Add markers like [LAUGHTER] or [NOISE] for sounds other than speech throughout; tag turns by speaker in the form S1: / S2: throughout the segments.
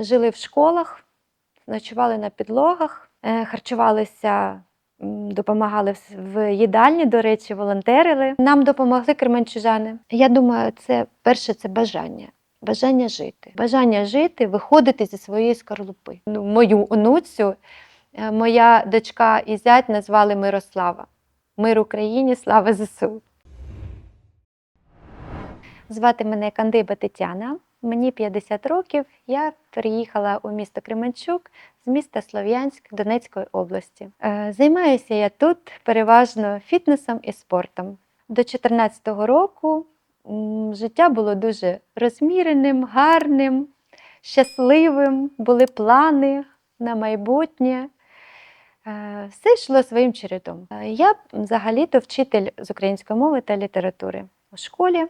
S1: Жили в школах, ночували на підлогах, е, харчувалися, допомагали в- їдальні, до речі, волонтерили. Нам допомогли кременчужани. Я думаю, це перше це бажання. Бажання жити. Бажання жити, виходити зі своєї скорлупи. Ну, Мою онуцю, е, моя дочка і зять назвали Мирослава. Мир Україні, слава ЗСУ. Звати мене Кандиба Тетяна. Мені 50 років. Я переїхала у місто Кременчук з міста Слов'янськ Донецької області. Е, Займаюся я тут переважно фітнесом і спортом. До 2014 року життя було дуже розміреним, гарним, щасливим, були плани на майбутнє. Е, Все йшло своїм чередом. Е, Я взагалі-то вчитель з української мови та літератури у школі.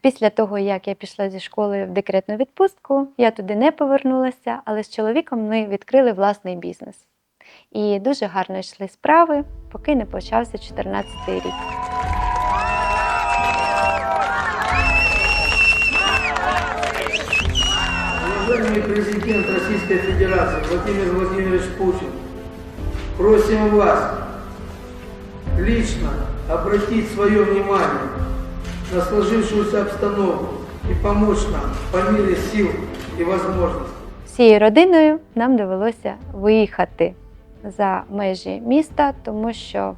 S1: Після того, як я пішла зі школи в декретну відпустку, я туди не повернулася, але з чоловіком ми відкрили власний бізнес. І дуже гарно йшли справи, поки не почався 2014 рік.
S2: Президент Российской Федерации Владимир Владимирович Путин, просим вас лично обратить свое внимание на сложившуюся обстановку и помочь нам по мере сил и возможностей.
S1: Всією родиною нам довелося виїхати за межі міста, тому що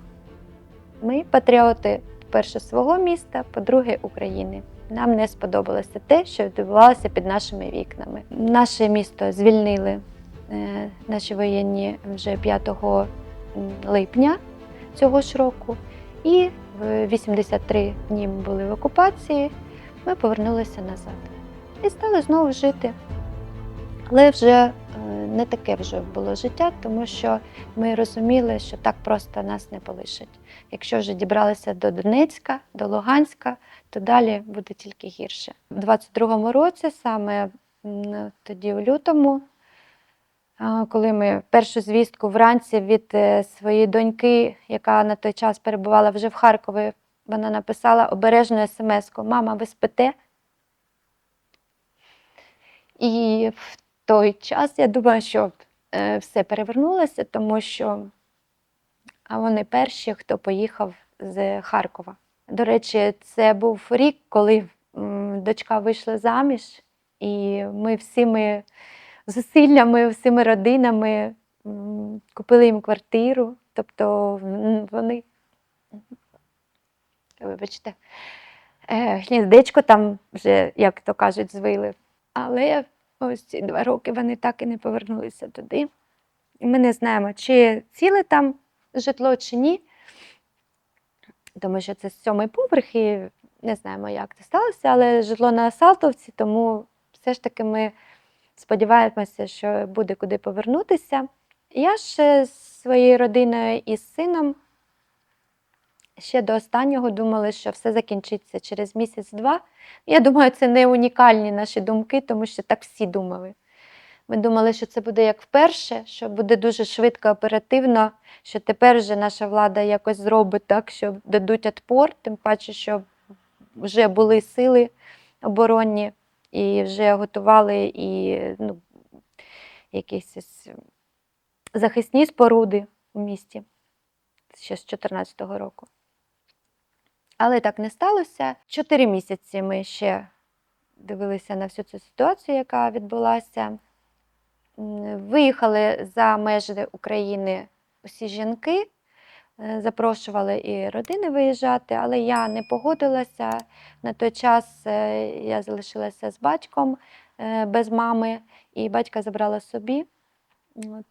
S1: ми патріоти, по-перше, свого міста, по-друге, України. Нам не сподобалося те, що відбувалося під нашими вікнами. Наше місто звільнили е, наші воєнні вже 5 липня цього ж року, і 83 дні ми були в окупації. Ми повернулися назад і стали знову жити. Але вже е, не таке вже було життя, тому що ми розуміли, що так просто нас не полишать. Якщо вже дібралися до Донецька, до Луганська, то далі буде тільки гірше. У 22-му році, саме тоді, у лютому, коли ми першу звістку вранці від е, своєї доньки, яка на той час перебувала вже в Харкові, вона написала обережну смс-ку Мама, ви спите? І в той час я думаю, що е, все перевернулося, тому що вони перші, хто поїхав з Харкова. До речі, це був рік, коли дочка вийшла заміж, і ми всіми зусиллями, всіми родинами купили їм квартиру. Тобто вони, вибачте, е, гніздечко там вже, як то кажуть, звили. Але ось ці два роки вони так і не повернулися туди. І ми не знаємо, чи ціле там житло, чи ні. Тому що це сьомий поверх, і не знаємо, як це сталося, але житло на Салтовці, тому все ж таки ми сподіваємося, що буде куди повернутися. Я ж е, з своєю родиною і з сином ще до останнього думали, що все закінчиться через місяць-два. Я думаю, це не унікальні наші думки, тому що так всі думали. Ми думали, що це буде як вперше, що буде дуже швидко, оперативно, що тепер вже наша влада якось зробить так, що дадуть відпор, тим паче, що вже були сили оборонні і вже готували і ну, якісь захисні споруди у місті ще з 2014 року. Але так не сталося. Чотири місяці ми ще дивилися на всю цю ситуацію, яка відбулася. Виїхали за межі України усі жінки, запрошували і родини виїжджати, але я не погодилася. На той час е, я залишилася з батьком е, без мами, і батька забрала собі. От.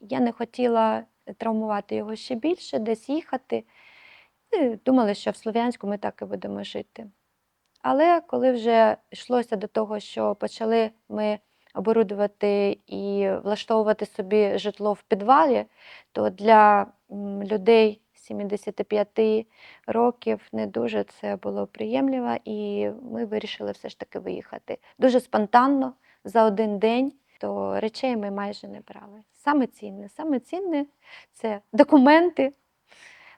S1: Я не хотіла травмувати його ще більше, десь їхати. Думали, що в Слов'янську ми так і будемо жити. Але коли вже йшлося до того, що почали ми оборудувати і влаштовувати собі житло в підвалі, то для людей 75 років не дуже це було приємливо, і ми вирішили все ж таки виїхати. Дуже спонтанно, за один день, то речей ми майже не брали. Саме цінне, саме цінне це документи,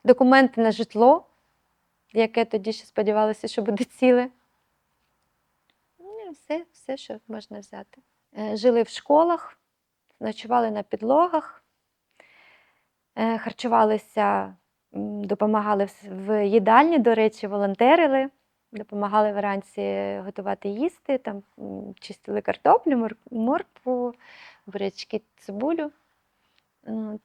S1: документи на житло, яке тоді ще сподівалося, що буде ціле. Ну, все, все, що можна взяти. Е, Жили в школах, ночували на підлогах, е, харчувалися, допомагали в їдальні, до речі, волонтерили, допомагали вранці готувати їсти, там чистили картоплю, мор- моркву, бурячки, цибулю. От.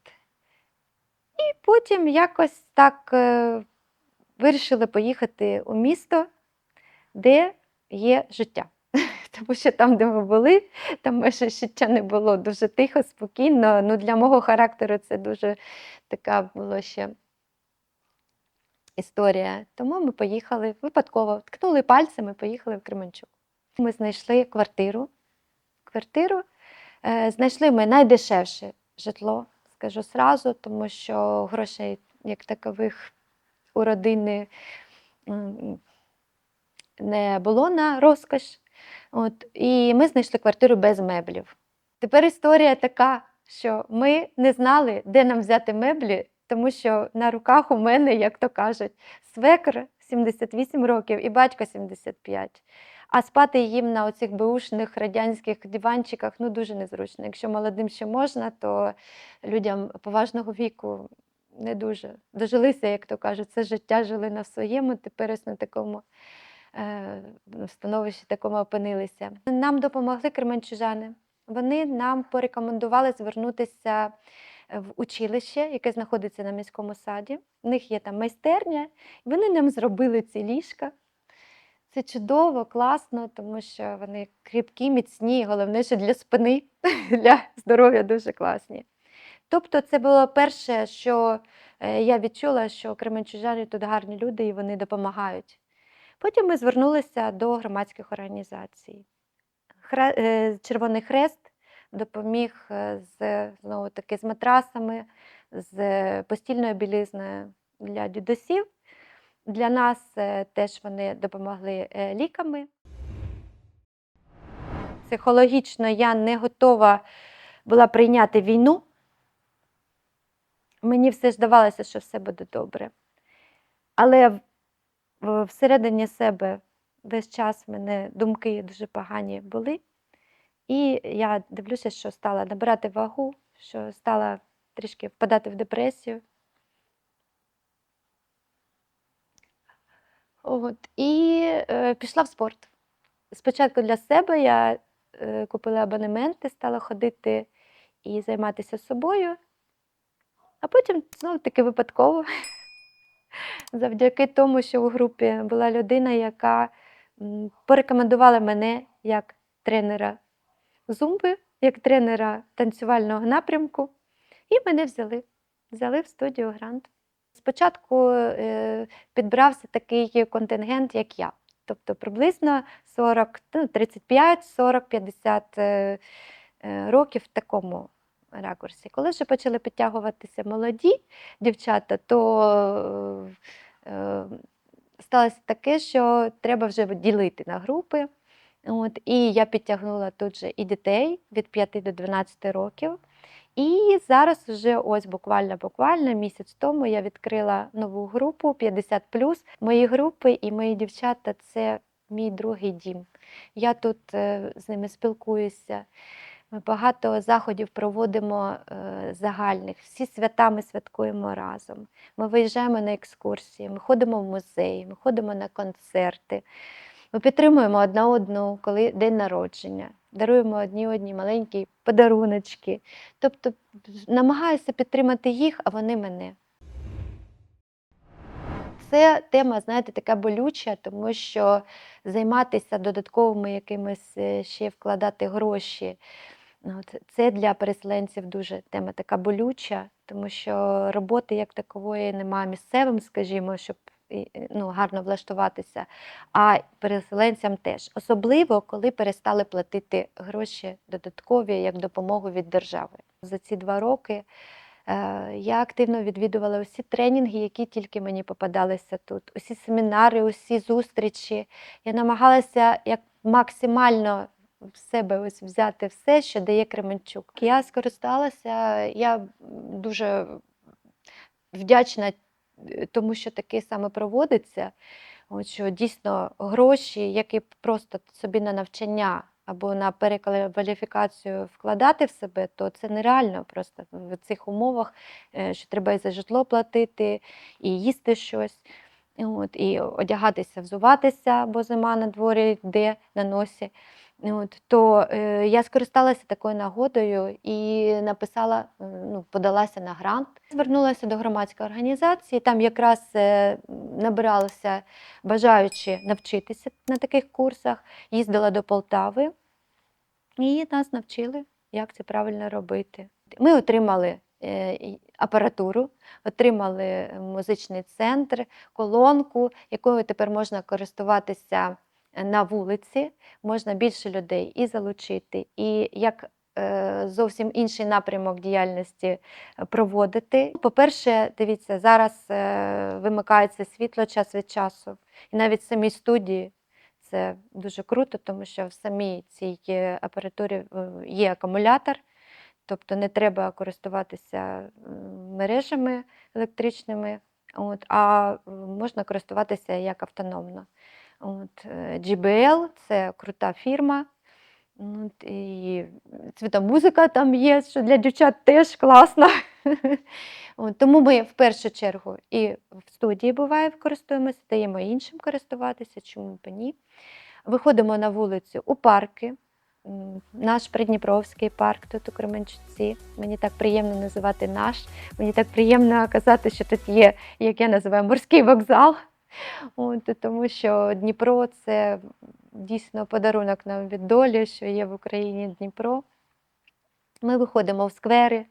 S1: І потім якось так е, вирішили поїхати у місто, де є життя. Тому що там, де ми були, там майже життя не було дуже тихо, спокійно. Ну, для мого характеру це дуже така була ще історія. Тому ми поїхали випадково, ткнули пальцем і поїхали в Кременчук. Ми знайшли квартиру. Квартиру е, знайшли ми найдешевше житло, скажу сразу, тому що грошей як такових у родини не було на розкош. От, і ми знайшли квартиру без меблів. Тепер історія така, що ми не знали, де нам взяти меблі, тому що на руках у мене, як то кажуть, свекр 78 років і батько 75. А спати їм на оцих беушних радянських диванчиках ну, дуже незручно. Якщо молодим ще можна, то людям поважного віку не дуже. Дожилися, як то кажуть, це життя жили на своєму, тепер на такому в становищі такому опинилися. Нам допомогли кременчужани. Вони нам порекомендували звернутися в училище, яке знаходиться на міському саді. У них є там майстерня, і вони нам зробили ці ліжка. Це чудово, класно, тому що вони кріпкі, міцні, головне, що для спини, [LAUGHS] для здоров'я дуже класні. Тобто, це було перше, що е, я відчула, що кременчужани тут гарні люди і вони допомагають. Потім ми звернулися до громадських організацій. Е, Червоний Хрест допоміг е, з знову таки з матрасами, з постільною білизною для дідусів. Для нас е, теж вони допомогли ліками. Психологічно я не готова була прийняти війну. Мені все ж здавалося, що все буде добре. Але всередині себе весь час в мене думки дуже погані були. І я дивлюся, що стала набирати вагу, що стала трішки впадати в депресію. От, і е, пішла в спорт. Спочатку для себе я е, купила абонементи, стала ходити і займатися собою, а потім знову таки випадково, завдяки тому, що у групі була людина, яка порекомендувала мене як тренера зумби, як тренера танцювального напрямку, і мене взяли. Взяли в студію Грант. Спочатку е, підбирався такий контингент, як я. Тобто приблизно 40, ну, 35, 40, 50 е, е, років в такому ракурсі. Коли вже почали підтягуватися молоді дівчата, то е, е, сталося таке, що треба вже ділити на групи. От, і я підтягнула тут же і дітей від 5 до 12 років. І зараз вже ось буквально буквально місяць тому я відкрила нову групу 50 Мої групи і мої дівчата це мій другий дім. Я тут е, з ними спілкуюся. Ми багато заходів проводимо е, загальних. Всі свята ми святкуємо разом. Ми виїжджаємо на екскурсії, ми ходимо в музеї, ми ходимо на концерти. Ми підтримуємо одна одну, коли день народження, даруємо одні одні маленькі подаруночки. Тобто намагаюся підтримати їх, а вони мене. Це тема, знаєте, така болюча, тому що займатися додатковими якимись е, ще вкладати гроші. От, це для переселенців дуже тема така болюча, тому що роботи як такової немає місцевим, скажімо, щоб ну, гарно влаштуватися, а переселенцям теж. Особливо, коли перестали платити гроші додаткові як допомогу від держави. За ці два роки е, я активно відвідувала усі тренінги, які тільки мені попадалися тут, усі семінари, усі зустрічі. Я намагалася як максимально в себе ось взяти все, що дає Кременчук. Я скористалася, я дуже вдячна е, тому, що таке саме проводиться. От що дійсно гроші, які просто собі на навчання або на перекваліфікацію вкладати в себе, то це нереально просто в цих умовах, е, що треба і за житло платити, і їсти щось. От, і одягатися, взуватися, бо зима на дворі йде на носі. От, то е, я скористалася такою нагодою і написала, е, ну, подалася на грант. Звернулася до громадської організації. Там якраз е, набиралися бажаючі навчитися на таких курсах. Їздила до Полтави і нас навчили, як це правильно робити. Ми отримали е, апаратуру, отримали музичний центр, колонку, якою тепер можна користуватися на вулиці, можна більше людей і залучити, і як е, зовсім інший напрямок діяльності е, проводити. По-перше, дивіться, зараз е, вимикається світло час від часу, і навіть в самій студії це дуже круто, тому що в самій цій апаратурі є акумулятор. Тобто не треба користуватися мережами електричними, от, а можна користуватися як автономно. От, е, GBL це крута фірма. От, і цвітомузика там є, що для дівчат теж класно. [LAUGHS] Тому ми в першу чергу і в студії буває користуємося, даємо іншим користуватися, чому б ні. Виходимо на вулицю у парки. Наш Придніпровський парк тут у Кременчуці. Мені так приємно називати наш. Мені так приємно казати, що тут є, як я називаю, морський вокзал. От, тому що Дніпро це дійсно подарунок нам від долі, що є в Україні Дніпро. Ми виходимо в сквери,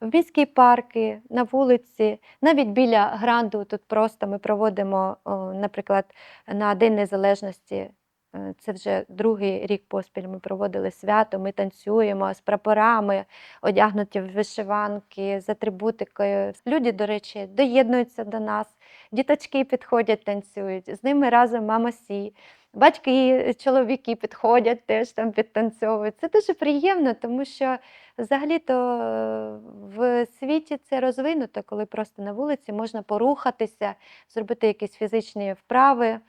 S1: в міські парки, на вулиці, навіть біля гранду. Тут просто ми проводимо, наприклад, на День Незалежності. е, Це вже другий рік поспіль ми проводили свято, ми танцюємо з прапорами, одягнуті в вишиванки, з атрибутикою. Люди, до речі, доєднуються до нас, діточки підходять, танцюють, з ними разом мамасі. Батьки, чоловіки підходять, теж там підтанцьовують. Це дуже приємно, тому що взагалі-то е, в світі це розвинуто, коли просто на вулиці можна порухатися, зробити якісь фізичні вправи.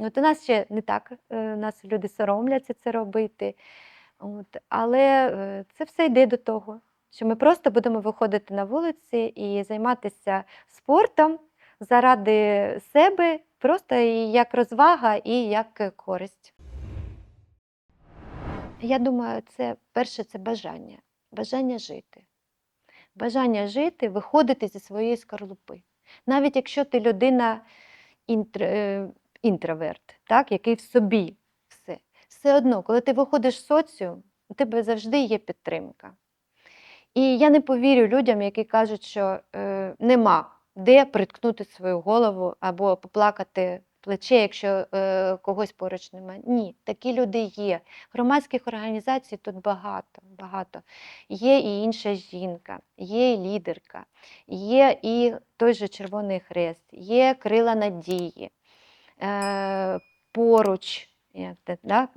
S1: От у нас ще не так, е, у нас люди соромляться це робити. От, але е, це все йде до того, що ми просто будемо виходити на вулиці і займатися спортом заради себе, просто як розвага і як е, користь. Я думаю, це перше це бажання. Бажання жити. Бажання жити, виходити зі своєї скорлупи. Навіть якщо ти людина інтр, е, інтроверт, так, який в собі все. Все одно, коли ти виходиш в соціум, у тебе завжди є підтримка. І я не повірю людям, які кажуть, що е, нема де приткнути свою голову або поплакати плече, якщо е, когось поруч немає. Ні, такі люди є. Громадських організацій тут багато. багато. Є і інша жінка, є і лідерка, є і той же Червоний Хрест, є крила надії. Е, поруч, як, да?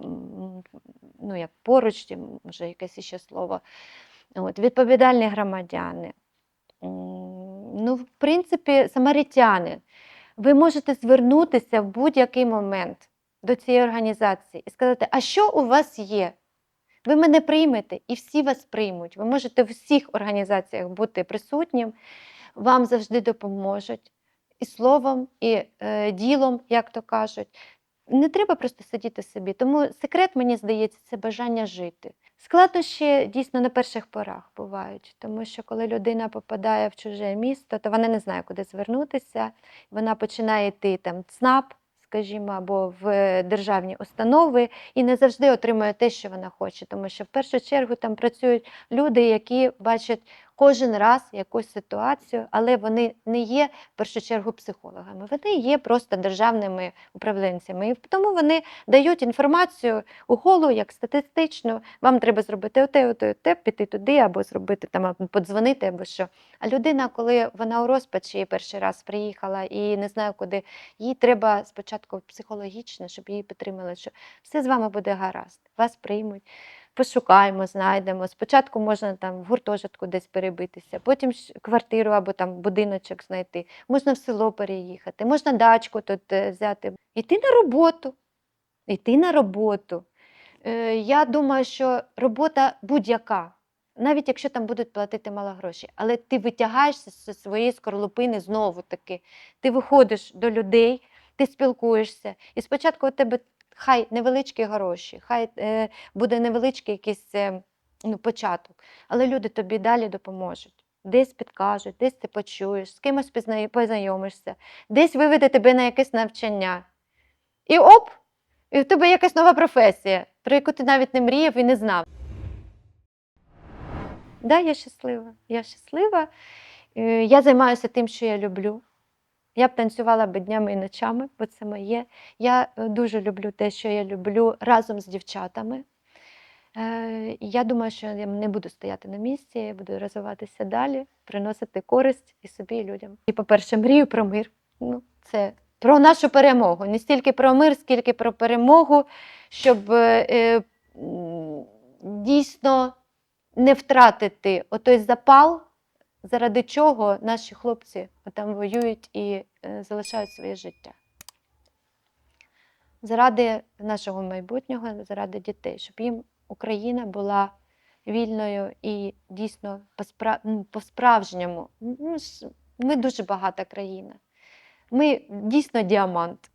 S1: ну, як поруч, може якесь ще слово. От, відповідальні громадяни. Ну, в принципі, самарітяни. Ви можете звернутися в будь-який момент до цієї організації і сказати, а що у вас є? Ви мене приймете і всі вас приймуть. Ви можете в всіх організаціях бути присутнім, вам завжди допоможуть і словом, і е, ділом, як то кажуть. Не треба просто сидіти собі. Тому секрет, мені здається, це бажання жити. Складнощі дійсно на перших порах бувають, тому що коли людина попадає в чуже місто, то вона не знає, куди звернутися. Вона починає йти там ЦНАП, скажімо, або в державні установи, і не завжди отримує те, що вона хоче, тому що в першу чергу там працюють люди, які бачать кожен раз якусь ситуацію, але вони не є в першу чергу психологами, вони є просто державними управлінцями. І тому вони дають інформацію у голу, як статистичну. Вам треба зробити оте, оте, оте, піти туди, або зробити там, подзвонити, або що. А людина, коли вона у розпачі перший раз приїхала і не знає куди, їй треба спочатку психологічно, щоб її підтримали, що все з вами буде гаразд, вас приймуть. Пошукаємо, знайдемо. Спочатку можна там в гуртожитку десь перебитися, потім квартиру або там будиночок знайти. Можна в село переїхати, можна дачку тут е, взяти. Йти на роботу. Йти на роботу. Е, Я думаю, що робота будь-яка, навіть якщо там будуть платити мало грошей, але ти витягаєшся зі своєї скорлупини знову таки. Ти виходиш до людей, ти спілкуєшся, і спочатку у тебе хай невеличкі гроші, хай е, буде невеличкий якийсь е, ну, початок, але люди тобі далі допоможуть. Десь підкажуть, десь ти почуєш, з кимось пізнає- познайомишся, десь виведе тебе на якесь навчання. І оп! І в тебе якась нова професія, про яку ти навіть не мріяв і не знав. Да, я щаслива. Я щаслива. Е, Я займаюся тим, що я люблю. Я б танцювала би днями і ночами, бо це моє. Я е, дуже люблю те, що я люблю разом з дівчатами. Е, Я думаю, що я не буду стояти на місці, я буду розвиватися далі, приносити користь і собі, і людям. І, по-перше, мрію про мир. Ну, це про нашу перемогу. Не стільки про мир, скільки про перемогу, щоб е, е, дійсно не втратити отой запал, заради чого наші хлопці там воюють і е, залишають своє життя. Заради нашого майбутнього, заради дітей, щоб їм Україна була вільною і дійсно ну, по-справжньому. Ми дуже багата країна. Ми дійсно діамант.